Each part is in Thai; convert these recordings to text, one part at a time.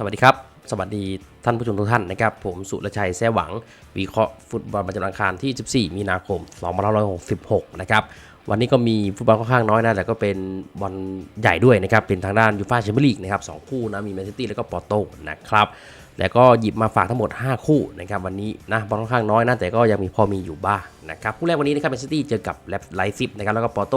สวัสดีครับ สวัสดีท่านผู้ชมทุกท่านนะครับ ผมสุรชัยแซ่หวัง วิเคราะห์ฟุตบอลประจำวันอังคารที่ 14 มีนาคม 2566 นะครับ วันนี้ก็มีฟุตบอลค่อนข้างน้อยนะ แต่ก็เป็นบอลใหญ่ด้วยนะครับ เป็นทางด้านยูฟ่าแชมเปี้ยนลีกนะครับสองคู่นะ มีแมนซิตี้แล้วก็ปอร์โตนะครับ แล้วก็หยิบมาฝากทั้งหมด 5 คู่นะครับวันนี้นะบอลค่อนข้างน้อยนะ แต่ก็ยังมีพอมีอยู่บ้างนะครับ คู่แรกวันนี้นะครับแมนซิตี้เจอกับแลฟไลซิปนะครับ แล้วก็ปอร์โต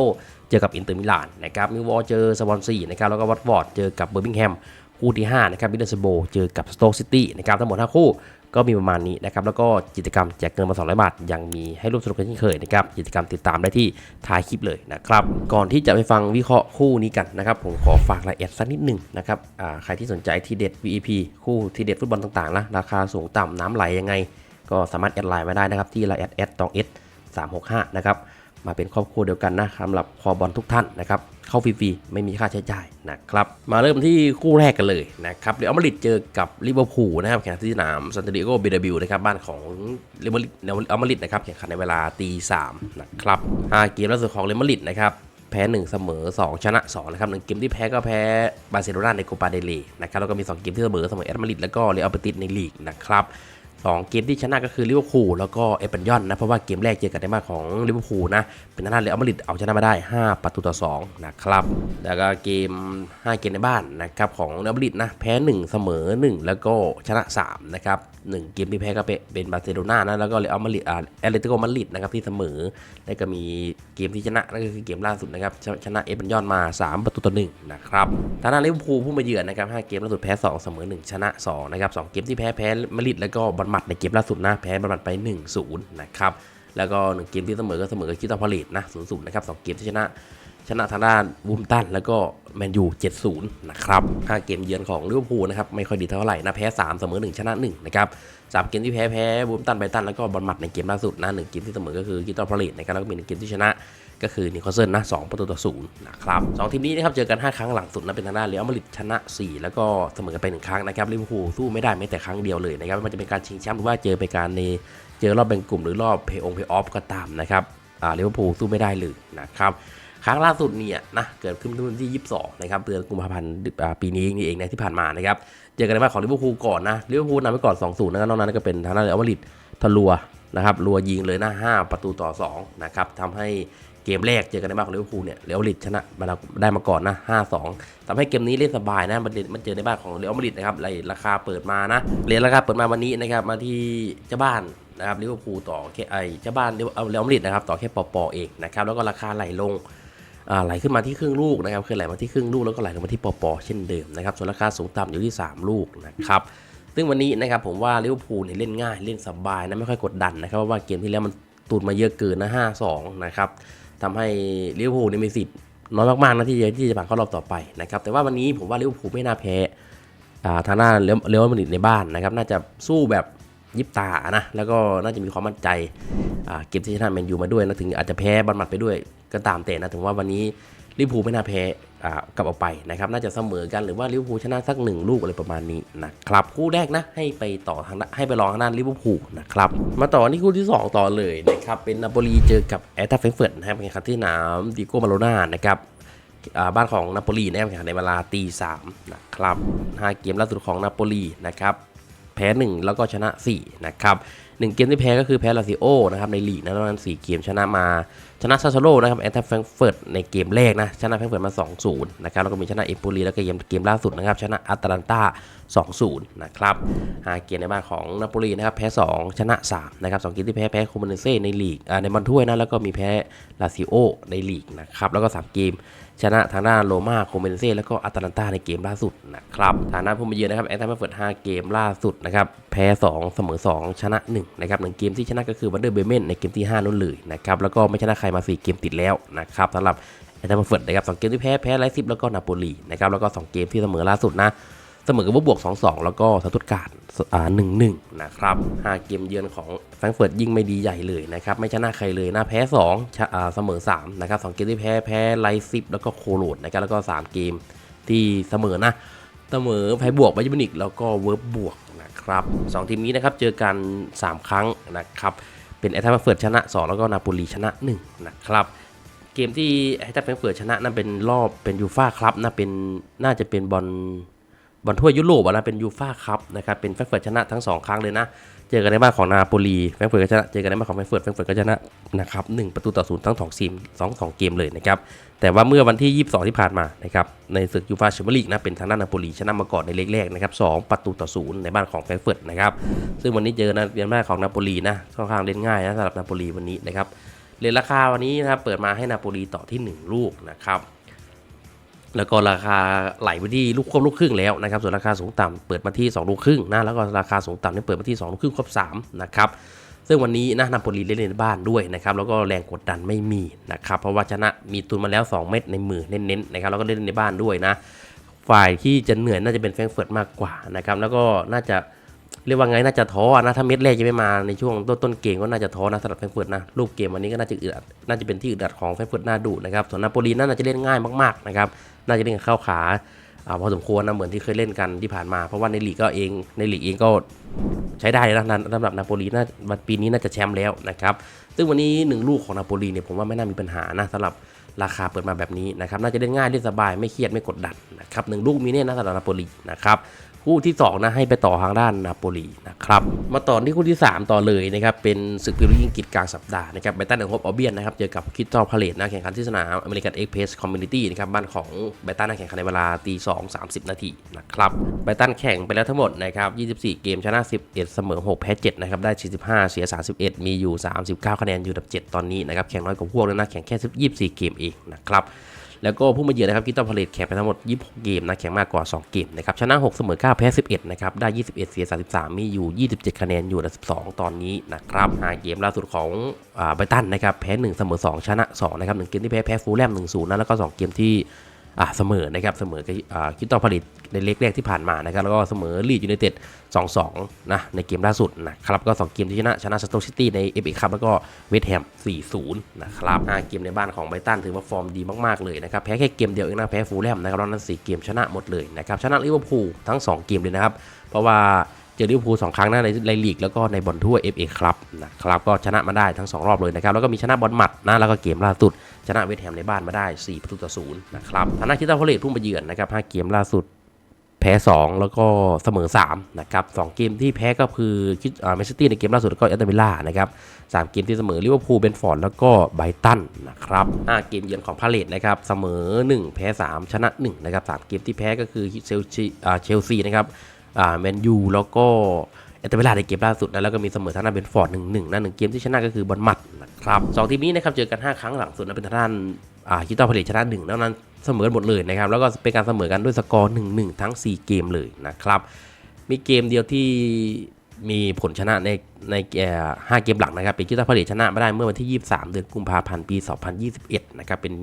เจอกับอินเตอร์มิลานนะครับ มิววอลเจอสวอนซีนะครับ แล้วก็วัตฟอร์ดเจอกับเบอร์มิงแฮม คู่ที่5นะครับมิดเดิลสโบเจอกับสโต๊กซิตี้นะครับทั้งหมด5คู่ก็มีประมาณนี้นะครับ แล้วก็กิจกรรมแจกเงินมา 200 บาท ยังมีให้ร่วมสนุกกันเช่นเคยนะครับ กิจกรรมติดตามได้ที่ท้ายคลิปเลยนะครับ ก่อนที่จะไปฟังวิเคราะห์คู่นี้กันนะครับ ผมขอฝากรายละเอียดสักนิดหนึ่งนะครับใครที่สนใจทีเด็ด VEP คู่ทีเด็ดฟุตบอลต่างๆนะราคาสูงต่ำน้ำไหลยังไง ก็สามารถแอดไลน์มาได้นะครับที่ไลน์แอดแอดตองเอสสามหกห้านะครับ มาเป็นครอบครัวเดียวกันนะสำหรับคอบอลทุกท่านนะครับเข้าฟรีๆไม่มีค่าใช้จ่ายนะครับมาเริ่มที่คู่แรกกันเลยนะครับเรอัลมาดริดเจอกับลิเวอร์พูลนะครับแข่งที่สนามซันติเอโกเบเดบิลนะครับบ้านของเรอัลมาดริดนะครับแข่งขันในเวลาตีสามนะครับห้าเกมล่าสุดของเรอัลมาดริดนะครับแพ้ 1 เสมอ 2 ชนะ 2 นะครับหนึ่งเกมที่แพ้ก็แพ้บาร์เซโลนาในโคปาเดเลนะครับแล้วก็มี 2 เกมที่เสมอเสมอแอตมาดริดแล้วก็เรอัลเบติสในลีกนะครับ สองเกมที่ชนะก็คือลิเวอร์พูลแล้วก็เอเปนยอนนะ เพราะว่าเกมแรกเจอกันในบ้านของลิเวอร์พูลนะ เป็นทางด้านเรอัลมาริดเอาชนะมาได้ 5 ประตูต่อ 2 นะครับ แล้วก็เกม 5 เกมในบ้านนะครับของเรอัลมาริดนะ แพ้ 1 เสมอ 1 แล้วก็ชนะ 3 นะครับหนึ่งเกมที่แพ้ก็เป็นบาร์เซโลนานะ แล้วก็เรอัลมาริดอ่าแอตเลติโกมาริดนะครับที่เสมอ แล้วก็มีเกมที่ชนะนั่นก็คือเกมล่าสุดนะครับชชนะเอเปนยอนมา 3 ประตูต่อ 1 นะครับ ทางด้านลิเวอร์พูลผู้มาเยือนนะครับ5เกมล่าสุดแพ้ 2 เสมอ 1 ชนะ 2 นะครับ2เกมที่แพ้แพ้มาริดแล้วก็บอลมัดในเกมล่าสุดนะแพ้บอลมัดไป 1-0 นะครับ แล้วก็ 1 เกมที่เสมอก็เสมอกับคิตาพาเลตนะ0-0 นะครับ2เกมที่ชนะชนะทางด้านวูมตันแล้วก็แมนยู70 นะครับ5เกมเยือนของลิเวอร์พูลนะครับไม่ค่อยดีเท่าไหร่นะแพ้ 3 เสมอ 1 ชนะ 1 นะครับสามเกมที่แพ้แพ้วูมตันไบตันแล้วก็บอลหมัดในเกมล่าสุดนะหนึ่งเกมที่เสมอก็คือกิตตอร์พาเลตนะครับแล้วก็มีหนึ่งเกมที่ชนะ ก็คือนิโคลเซนนะสองประตูต่อศูนย์นะครับสองทีมนี้นะครับเจอกัน 5 ครั้งหลังสุดนะเป็นทางด้านเรอัลมาดริดชนะ 4 แล้วก็เสมอกันไป1ครั้งนะครับลิเวอร์พูลสู้ไม่ได้แม้แต่ครั้งเดียวเลยนะครับม่ว่าจะเป็นการชิงแชมป์หรือว่าเจอไปการในเจอรอบแบ่งกลุ่มหรือรอบเพย์องเพย์ออฟก็ตามนะครับอ่าลิเวอร์พูลสู้ไม่ได้เลยนะครับครั้งล่าสุดเนี่ยนะเกิดขึ้นเมื่อวันที่ 22 นะครับเดือนกุมภาพันธ์ปีนี้นี่เองนะที่ผ่านมานะครับเจอกันในบ้านของลิเวอร์พูลก่อนนะลิเวอร์พูลนำไปก่อน 2-0 นะครับนอกนั้นก็เป็นทางด้านเรอัลมาดริดทะลัวนะครับรัวยิงเลยนะ5ประตูต่อ 2 นะครับทำให้ เกมแรกเจอกันในบ้านของลิเวอร์พูลเนี่ยเรอัลมาดริดชนะมาได้มาก่อนนะ 5-2ทำให้เกมนี้เล่นสบายนะมันมันเจอในบ้านของเรอัลมาดริดนะครับราคาเปิดมานะเรียนราคาเปิดมาวันนี้นะครับมาที่เจ้าบ้านนะครับลิเวอร์พูลต่อแค่ไอเจ้าบ้านเรอัลมาดริดนะครับต่อแค่ปอปอเองนะครับแล้วก็ราคาไหลลงอ่าไหลขึ้นมาที่ครึ่งลูกนะครับเคยไหลมาที่ครึ่งลูกแล้วก็ไหลลงมาที่ปอปอเช่นเดิมนะครับส่วนราคาสูงต่ำอยู่ที่ 3 ลูกนะครับซึ่งวันนี้นะครับผมว่าลิเวอร์พูลเนี่ยเล่นง่ายเล่นสบายนะไม่ค่อยกดดันนะครับเพราะว่าเกมที่แล้วมันตูดมาเยอะเกินนะ5-2นะครับ ทำให้ลิเวอร์พูลนี่มีสิทธิ์น้อยมากๆนะที่จะที่จะผ่านเข้ารอบต่อไปนะครับแต่ว่าวันนี้ผมว่าลิเวอร์พูลไม่น่าแพ้อ่าทางหน้านเรอัลมาดริดในบ้านนะครับน่าจะสู้แบบยิบตานะแล้วก็น่าจะมีความมั่นใจอ่าเกมที่ชนะแมนยูมาด้วยนะถึงอาจจะแพ้บอลมัดไปด้วยก็ตามแต่นะถึงว่าวันนี้ ลิเวอร์พูลไม่น่าแพ้กลับออกไปนะครับ น่าจะเสมอกันหรือว่าลิเวอร์พูลชนะสักหนึ่งลูกอะไรประมาณนี้นะครับคู่แรกนะให้ไปต่อทางให้ไปรองทางด้านลิเวอร์พูลนะครับมาต่อที่คู่ที่ 2 ต่อเลยนะครับเป็นนาโปลีเจอกับแอตตาเฟรนก์เฟิร์ตนะครับแข่งขันที่สนามดิโก้มาโลนานะครับบ้านของนาโปลีนะครับแข่งขันในเวลาตีสามนะครับห้าเกมล่าสุดของนาโปลีนะครับแพ้ 1 แล้วก็ชนะ 4 นะครับ หนึ่งเกมที่แพ้ก็คือแพ้ลาซิโอนะครับในลีกนะนอกนั้น4เกมชนะมาชนะซาโซโลนะครับแอนทัฟแฟรงก์เฟิร์ตในเกมแรกนะชนะแฟรงเฟิร์ตมา 2-0 นะครับแล้วก็มีชนะเอมโปลีแล้วก็เกมเกมล่าสุดนะครับชนะอัตแลนตา2-0 นะครับหาเกมในบ้านของนาโปลีนะครับแพ้ 2 ชนะ 3 นะครับสองเกมที่แพ้แพ้โคมเนเซ่ในลีกในบอลถ้วยนะแล้วก็มีแพ้ลาซิโอในลีกนะครับแล้วก็ 3 เกมชนะทางด้านโรม่าโคเมนเซ่แล้วก็อัตแลนตาในเกมล่าสุดนะครับทางด้านผู้มาเยือนนะครับแอนทัมเฟิร์ต5เกมล่าสุดนะครับแพ้ 2 เสมอ 2 ชนะ 1นะครับหนึ่งเกมที่ชนะก็คือวันเดอร์เบเมนในเกมที่ 5นู่นเลยนะครับแล้วก็ไม่ชนะใครมา 4 เกมติดแล้วนะครับสำหรับแอนทัมเฟิร์ตนะครับสองเกมที่แพ้แพ้ไลซิปแล้วก็นาโปลีนะครับแล้วก็ 2 เกมที่เสมอล่าสุดนะเสมอกับบวก 2-2 แล้วก็สตุตการ์ดอ่า1-1 นะครับ 5 เกมเยือนของแฟรงก์เฟิร์ตยิ่งไม่ดีใหญ่เลยนะครับ ไม่ชนะใครเลยนะแพ้2ชอ่าเสมอ 3 นะครับ 2 เกมที่แพ้แพ้ไลซิปแล้วก็โคโลดนะครับ แล้วก็ 3 เกมที่เสมอนะ เสมอแพ้บวกบาเยอร์มินิกแล้วก็เวิร์บบวก นะครับสองทีมนี้นะครับเจอกัน 3 ครั้งนะครับเป็นแอตแทกเฟิร์ตชนะ 2 แล้วก็นาโปลีชนะ 1 นะครับ เกมที่แอตแทกเฟิร์ตชนะนั่นเป็นรอบเป็นยูฟ่าครับน่าเป็นน่าจะเป็นบอล บอลถ้วยยุโรปนะเป็นยูฟ่าคัพนะครับเป็นแฟรงก์เฟิร์ตชนะทั้ง 2 ครั้งเลยนะ เจอกันในบ้านของนาโปลีแฟรงก์เฟิร์ตก็ชนะเจอกันในบ้านของแฟรงก์เฟิร์ตแฟรงก์เฟิร์ตก็ชนะนะครับหนึ่งประตูต่อศูนย์ทั้งสองทีมสองสองเกมเลยนะครับแต่ว่าเมื่อวันที่ 22 ที่ผ่านมานะครับในศึกยูฟ่าแชมเปี้ยนลีกนะเป็นทางด้านนาโปลีชนะมาก่อนในเล็กแรกนะครับสองประตูต่อศูนย์ในบ้านของแฟรงก์เฟิร์ตนะครับซึ่งวันนี้เจอนะในบ้านของนาโปลีนะค่อนข้างเล่นง่ายนะสำหรับนาโปลีวันนี้นะครับเรทราคาวันนี้นะครับเปิดมาให้นาโปลีต่อที่ 1 ลูกนะครับ แล้วก็ราคาไหลไปที่ลูกควบลูกครึ่งแล้วนะครับ ส่วนราคาสูงต่ำเปิดมาที่2ลูกครึ่งนะ แล้วก็ราคาสูงต่ำนี่เปิดมาที่2ลูกครึ่งครบ3นะครับ ซึ่งวันนี้นะนำโปลีเล่นในบ้านด้วยนะครับ แล้วก็แรงกดดันไม่มีนะครับ เพราะว่าชนะมีตุนมาแล้ว 2 เม็ดในมือเน้นๆนะครับ แล้วก็เล่นในบ้านด้วยนะ ฝ่ายที่จะเหนื่อยน่าจะเป็นแฟรงก์เฟิร์ตมากกว่านะครับ แล้วก็น่าจะ เรียกว่าไงน่าจะท้อนะถ้าเม็ดแรกยังไม่มาในช่วงต้นต้นเกมก็น่าจะท้อนะสำหรับแฟรงเฟิร์ตนะรูปเกมวันนี้ก็น่าจะอึดอัดน่าจะเป็นที่อึดอัดของแฟรงเฟิร์ตน่าดูนะครับส่วนนาโปลีน่าจะเล่นง่ายมากๆนะครับน่าจะเล่นเข้าขาอพอสมควรนะเหมือนที่เคยเล่นกันที่ผ่านมา เพราะว่าในลีกก็เองในลีกเองก็ใช้ได้นะสำหรับนาโปลีน่าปีนี้น่าจะแชมป์แล้วนะครับซึ่งวันนี้หนึ่งลูกของนาโปลีเนี่ยผมว่าไม่น่ามีปัญหานะสำหรับราคาเปิดมาแบบนี้นะครับน่าจะเล่นง่ายเล่นสบายไม่เครียดไม่กดดันนะครับหนึ่งลูกมีแน่นะสำหรับนาโปลีนะครับ คู่ที่ 2 นะให้ไปต่อทางด้านนาโปลีนะครับมาต่อที่คู่ที่ 3 ต่อเลยนะครับเป็นศึกพรีเมียร์ลีกอังกฤษกลางสัปดาห์นะครับไบตันเดอะโฮปออเบียนนะครับเจอกับคิตตัลพาเลตนะแข่งขันที่สนามอเมริกันเอ็กเพสคอมมูนิตี้นะครับบ้านของไบตันนะแข่งขันในเวลาตีสองสามสิบนาทีนะครับไบตันแข่งไปแล้วทั้งหมดนะครับ24 เกมชนะ 11 เสมอ 6 แพ้7นะครับได้45เสีย 31 มีอยู่ 39 คะแนนอยู่อันดับ 7 ตอนนี้นะครับแข่งน้อยกว่าพวกเลยนะแข่งแค่ 24 เกมเองนะครับ แล้วก็ผู้มาเยือนนะครับกิตตันพาเลตแข่งไปทั้งหมด 26 เกมนะแข่งมากกว่า 2 เกมนะครับชนะ 6 เสมอ 9 แพ้ 11 นะครับ ได้ 21 เสีย 33 มีอยู่ 27 คะแนนอยู่อันดับ12 ตอนนี้นะครับ5เกมล่าสุดของอ่าไบตันนะครับแพ้ 1 เสมอ 2 ชนะ 2 นะครับ1เกมที่แพ้แพ้ฟูลแลม1-0นะแล้วก็ 2 เกมที่ เสมอนะครับเสมอคิตตันพาเลตในเล็กแรกที่ผ่านมานะครับแล้วก็เสมอลีดยูไนเต็ด2-2 นะในเกมล่าสุดนะครับก็ 2 เกมที่ชนะชนะสโตซิตี้ในเอฟเอคัพแล้วก็เวสต์แฮม 4-0 นะครับ5เกมในบ้านของไบรตันถือว่าฟอร์มดีมาก ๆ เลยนะครับ แพ้แค่เกมเดียวเองนะ แพ้ฟูลแลมนะครับแล้วนั้น 4 เกมชนะหมดเลยนะครับ ชนะลิเวอร์พูลทั้ง 2 เกมเลยนะครับ เพราะว่า จอลิเวอร์พูล2ครั้งนะในในลีกแล้วก็ในบอลทั่ว FA ครับนะครับก็ชนะมาได้ทั้ง 2 รอบเลยนะครับ แล้วก็มีชนะบอลหมัดนะแล้วก็เกมล่าสุด ชนะเวสต์แฮมในบ้านมาได้ 4 ประตูต่อ0นย์นะครับทางด้านคิตตันพเลตพุ่งมาเยือนนะครับ5เกมล่าสุดแพ้ 2 แล้วก็เสมอ3นะครับ2เกมที่แพ้ก็คือคิดอ่าแมนซิตี้ในเกมล่าสุดแล้วก็แอตเลติล่านะครับ3เกมที่เสมอลิเวอร์พูลเบนฟอร์ดแล้วก็ไบตันนะครับ5เกมเยือนของพาเลตนะครับเสมอ 1 แพ้ 3 ชนะ1นะครับ3เกมที่แพ้ก็คือเชลซีเชลซีนะครับ แมนยูแล้วก็แอตเลติล่าในเกมล่าสุดนะแล้วก็มีเสมอทางด้านเบนฟอร์ด1 1นะหนึ่งเกมที่ชนะก็คือบอลมัดนะครับสองทีมนี้นะครับเจอกัน 5 ครั้งหลังสุดนะเป็นทางด้านอ่าคิดต่อพาเลตชนะ1แล้วนั้นเสมอหมดเลยนะครับแล้วก็เป็นการเสมอกันด้วยสกอร์1-1ทั้ง 4 เกมเลยนะครับมีเกมเดียวที่มีผลชนะในในเอ่ห้าเกมหลังนะครับเป็นกิตาผลิตชนะไมาได้เมื่อวันที่ 23 เดือนกุมภาพันธ์ปี 2021 นะครับเป็น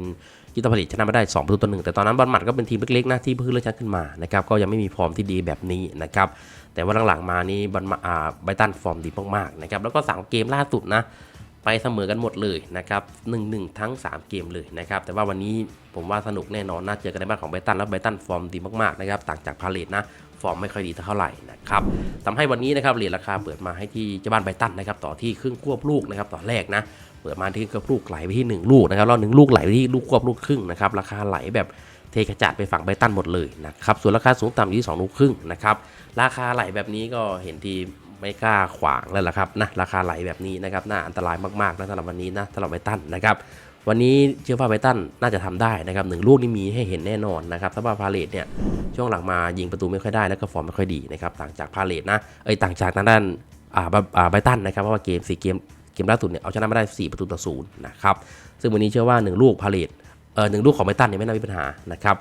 กิตาผลิตชนะมาได้2ประตูต่อหนึ่งแต่ตอนนั้นบอลหมัดก็เป็นทีมเล็กๆนะที่เพิ่งเลื่อนชั้นขึ้นมานะครับก็ยังไม่มีฟอร์มที่ดีแบบนี้นะครับแต่ว่าหลังๆมานี้บอลมาอ่าไบตันฟอร์มดีมากๆนะครับแล้วก็สามเกมล่าสุดนะไปเสมอกันหมดเลยนะครับ1-1ทั้ง 3 เกมเลยนะครับแต่ว่าวันนี้ผมว่าสนุกแน่นอนน่าเจอกันในบ้านของไบตันแล้วไบตันฟอร์มดีมากๆนะครับต่างจากพาเลตนะฟอร์มไม่ค่อยดีเท่าไหร่นะครับทำให้วันนี้นะครับเหรียญราคาเปิดมาให้ที่เจ้าบ้านไบตันนะครับต่อที่ครึ่งควบลูกนะครับต่อแรกนะ เปิดมาที่ครึ่งควบลูกไหลไปที่ 1 ลูกนะครับแล้วหนึ่งลูกไหลไปที่ลูกควบลูกครึ่งนะครับราคาไหลแบบเทกระจาดไปฝั่งไบตันหมดเลยนะครับส่วนราคาสูงต่ำอยู่ที่2ลูกครึ่งนะครับราคาไหลแบบนี้ก็เห็นทีไม่กล้าขวางแล้วล่ะครับนะราคาไหลแบบนี้นะครับน่าอันตรายมากๆนะสำหรับวันนี้นะสำหรับไบตันนะครับวันนี้เชื่อว่าไบตันน่าจะทำได้นะครับหนึ่งลูกนี่มีให้เห็นแน่นอนนะครับถ้าว่าพาเลตเนี่ยช่วงหลังมายิงประตูไม่ค่อยได้แล้วก็ฟอร์มไม่ค่อยดีนะครับต่างจากพาเลตนะเอ้ยต่างจากทางด้านอ่าไบตันนะครับเพราะว่าเกมสี่เกม กมล่าสุดเนี่ยเอาชนะมาได้ 4 ประตูต่อศูนย์นะครับซึ่งวันนี้เชื่อว่า 1 ลูกพาเลตเอ่อหนึ่งลูกของไบตันเนี่ยไม่น่ามีปัญหานะครับ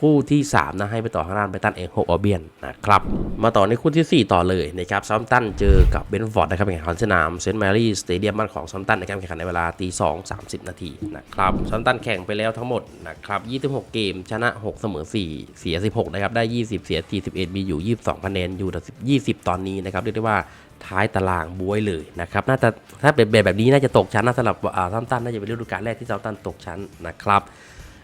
คู่ที่ 3 นะ ให้ไปต่อข้างล่างไบตันเองโฮออเบียนนะครับ มาต่อในคู่ทีสี่ 4 ต่อเลยนะครับซัมตันเจอกับเบนฟอร์ดนะครับแข่งขันสนามเซนต์แมรี่สเตเดียมบ้านของซัมตันนะครับแข่งขันในเวลาตีสองสามสิบนาทีนะครับซัมตันแข่งไปแล้วทั้งหมดนะครับ26เกม ชนะ6เสมอ4เสีย16นะครับได้20เสีย41มีอยู่22คะแนนอยู่อันดับ20ตอนนี้นะครับเรียกได้ว่าท้ายตารางบวยเลยนะครับน่าจะถ้าเป็นแบบแบบนี้น่าจะตกชั้นนะสำหรับอ่าซัมตันน่าจะเป็นฤดูกาลแรกที่ซัมตันตกชั้นนะครับ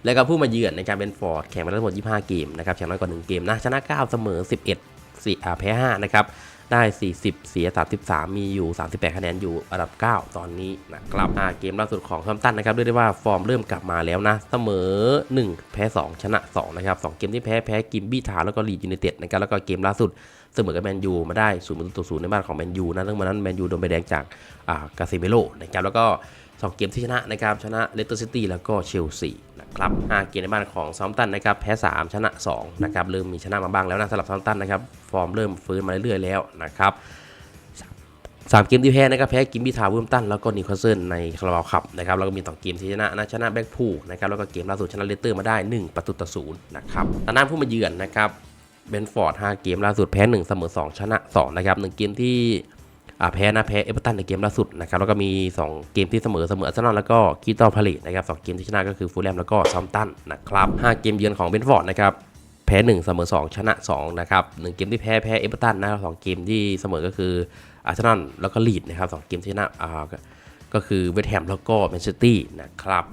แล้วก็ผู้มาเยือนในการเป็นฟอร์ดแข่งมาทั้งหมด 25 เกมนะครับชนะน้อยกว่า 1 เกมนะชนะ 9 เสมอ 11สี่อ่าแพ้ 5 นะครับ ได้ 40 เสีย 33 มีอยู่ 38 คะแนนอยู่อันดับ 9 ตอนนี้นะครับอ่าเกมล่าสุดของซัมตันนะครับเรียกได้ว่าฟอร์มเริ่มกลับมาแล้วนะ เสมอ 1 แพ้ 2 ชนะ 2 นะครับ 2 เกมที่แพ้ แพ้กิมบี้ทาวน์แล้วก็ลีดยูไนเต็ดนะครับแล้วก็เกมล่าสุดเสมอกับแมนยูมาได้0ประตูต่อ0ในบ้านของแมนยูนะเรื่องวันนั้นแมนยูโดนใบแดงจากอ่ากาซิเมโลนะครับแล้วก็ 2 เกมที่ชนะนะครับชนะเลสเตอร์ซิตี้แล้วก็เชลซีนะครับ5เกมในบ้านของซอมตันนะครับแพ้ 3 ชนะ2นะครับเริ่มมีชนะมาบ้างแล้วนะสำหรับซอมตันนะครับฟอร์มเริ่มฟื้นมาเรื่อยๆแล้วนะครับสามเกมที่แพ้นะครับแพ้กิมบี้ทาวน์วิลตันแล้วก็นิวคาสเซิลในคาราบาวคัพนะครับแล้วก็มีสองเกมที่ชนะนะชนะแบ็กพูนะครับแล้วก็เกมล่าสุดชนะเลสเตอร์มาได้ 1 ประตูต่อศูนย์นะครับตอนนั้นผู้มาเยือนนะครับเบนฟอร์ด5เกมล่าสุดแพ้1เสมอ2ชนะ2นะครับหนึ่งเกมที่ แพ้นะแพ้เอเวอร์ตันในเกมล่าสุดนะครับแล้วก็มี 2 เกมที่เสมอเสมอเซนอลแล้วก็คีตอพาเลตนะครับสองเกมที่ชนะก็คือฟูลแลมแล้วก็ซอมตันนะครับ5เกมเยือนของเบนฟอร์ดนะครับแพ้ 1 เสมอ 2 ชนะ 2 นะครับหนึ่งเกมที่แพ้ แพ้เอเวอร์ตันนะครับสองเกมที่เสมอก็คืออาร์เซนอลแล้วก็ลีดนะครับสองเกมที่ชนะอ่าก็คือเวสต์แฮมแล้วก็แมนเชสเตอร์นะครับ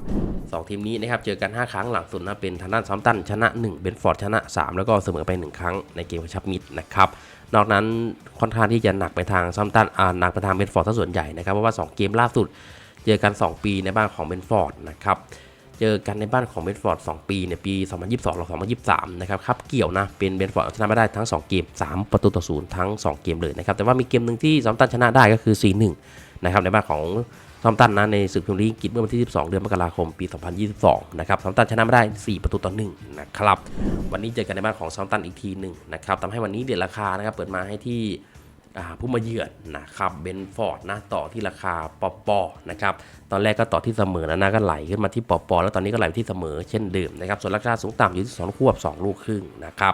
สองทีมนี้นะครับเจอกัน 5 ครั้งหลังสุดนะเป็นทางด้านซอมตันชนะ 1 เบนฟอร์ดชนะ 3 แล้วก็เสมอไป 1 ครั้งในเกมกระชับมิตรนะครับ นอกนั้นค่อนข้างที่จะหนักไปทางซัมตันอ่าหนักไปทางเบนฟอร์ดซะส่วนใหญ่นะครับเพราะว่า 2 เกมล่าสุด เจอกัน 2 ปีในบ้านของเบนฟอร์ดนะครับเจอกันในบ้านของเบนฟอร์ด2ปีเนี่ยปี 2022หรือ2023 นะครับครับเกี่ยวนะเป็นเบนฟอร์ดชนะไม่ได้ทั้ง 2 เกม 3 ประตูต่อศูนย์ทั้ง 2 เกมเลยนะครับแต่ว่ามีเกมหนึ่งที่ซัมตันชนะได้ก็คือ 4-1 นะครับในบ้านของ ซัมตันนะในศึกพรีเมียร์ลีกอังกฤษเมื่อวันที่ 12 เดือนมกราคมปี 2022 นะครับซัมตันชนะไม่ได้ 4 ประตูต่อ 1 นะครับ วันนี้เจอกันในบ้านของซา m ตันอีกทีหนึ่งนะครับทำให้วันนี้เดือดราคานะครับเปิดมาให้ที่ผู้มาเยือนนะครับเบนฟอร์ดนะต่อที่ราคาปอปอนะครับตอนแรกก็ต่อที่เสมอนะนะก็ไหลขึ้นมาที่ปอปอแล้วตอนนี้ก็ไหลไปที่เสมอเช่นเดิมนะครับส่วนราคาสูงต่ำอยู่ที่2ควบ2ลูกครึ่งนะครับ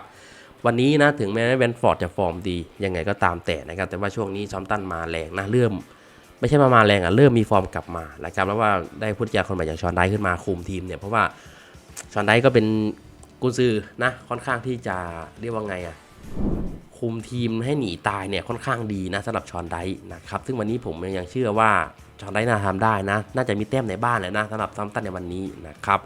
วันนี้นะถึงแม้เบนฟอร์ดจะฟอร์มดียังไงก็ตามแต่นะครับแต่ว่าช่วงนี้ซา m ตันมาแรงนะเริ่ม ไม่ใช่มามาแรงอะเริ่มมีฟอร์มกลับมานะครับแล้วว่าได้พุทธยาคนใหม่อย่างชอนไดขึ้นมาคุมทีมเนี่ยเพราะว่าชอนไดก็เป็นกุนซือนะค่อนข้างที่จะเรียกว่าไงอะคุมทีมให้หนีตายเนี่ยค่อนข้างดีนะสำหรับชอนไดนะครับซึ่งวันนี้ผมยังเชื่อว่าชอนไดน่าทำได้นะ น่าจะมีแต้มในบ้านเลยนะสำหรับซัมตันในวันนี้นะครับ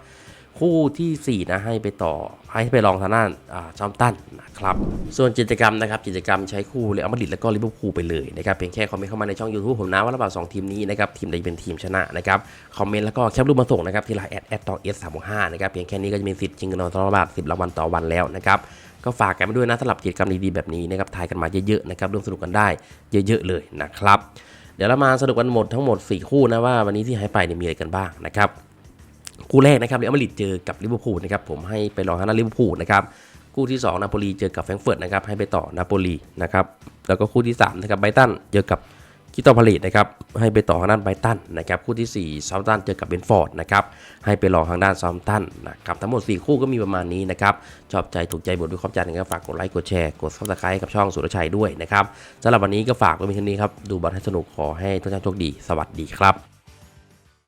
คู่ทีสี่ 4 นะให้ไปต่อให้ไปลองทางด้านอ่าซอมตันนะครับส่วนกิจกรรมนะครับกิจกรรมใช้คู่เรอัลมาดริดแล้วก็ลิเวอร์พูลไปเลยนะครับเพียงแค่คอมเมนต์เข้ามาในช่อง YouTube ผมนะว่าระหว่างสองทีมนี้นะครับทีมใดเป็นทีมชนะนะครับคอมเมนต์แล้วก็แคปรูปมาส่งนะครับที่ไลน์แอดแอดต่อเอสสามห้านะครับเพียงแค่นี้ก็จะมีสิทธิ์ชิงเงินรางวัลบาทสิบรางวัลต่อวันแล้วนะครับก็ฝากกันไปด้วยนะสำหรับกิจกรรมดีๆแบบนี้นะครับทายกันมาเยอะๆนะครับร่วมสนุกกันได้เยอะ ๆ เลยนะครับเดี๋ยวเรามาสรุปกันหมดทั้งหมดสี่คู่นะว่าวันนี้ที่ให้ไปเนี่ยมีอะไรกันบ้างนะครับ คู่แรกนะครับเรอัลมาดริดเจอกับลิเวอร์พูลนะครับผมให้ไปลองทางด้านลิเวอร์พูลนะครับคู่ที่2นาโปลีเจอกับแฟรงก์เฟิร์ตนะครับให้ไปต่อนาโปลีนะครับแล้วก็คู่ที่3นะครับไบตันเจอกับคิโตพาเลตนะครับให้ไปต่อทางด้านไบตันนะครับคู่ที่4ซา u ตันเจอกับเบนฟอร์ดนะครับให้ไปลองทางด้านซา u ตันนะครับทั้งหมด 4 คู่ก็มีประมาณนี้นะครับชอบใจถูกใจบทด้วยความจันะครับฝากกดไลค์กดแชร์กดซับสไครต์กับช่องสุรชัยด้วยนะครับสำหรับวันนี้ก็ฝากไว้เพียงเท่านี้ครับดูบอลให้สนุกขอให้ทุกท่านโชคดี สวัสดีครับ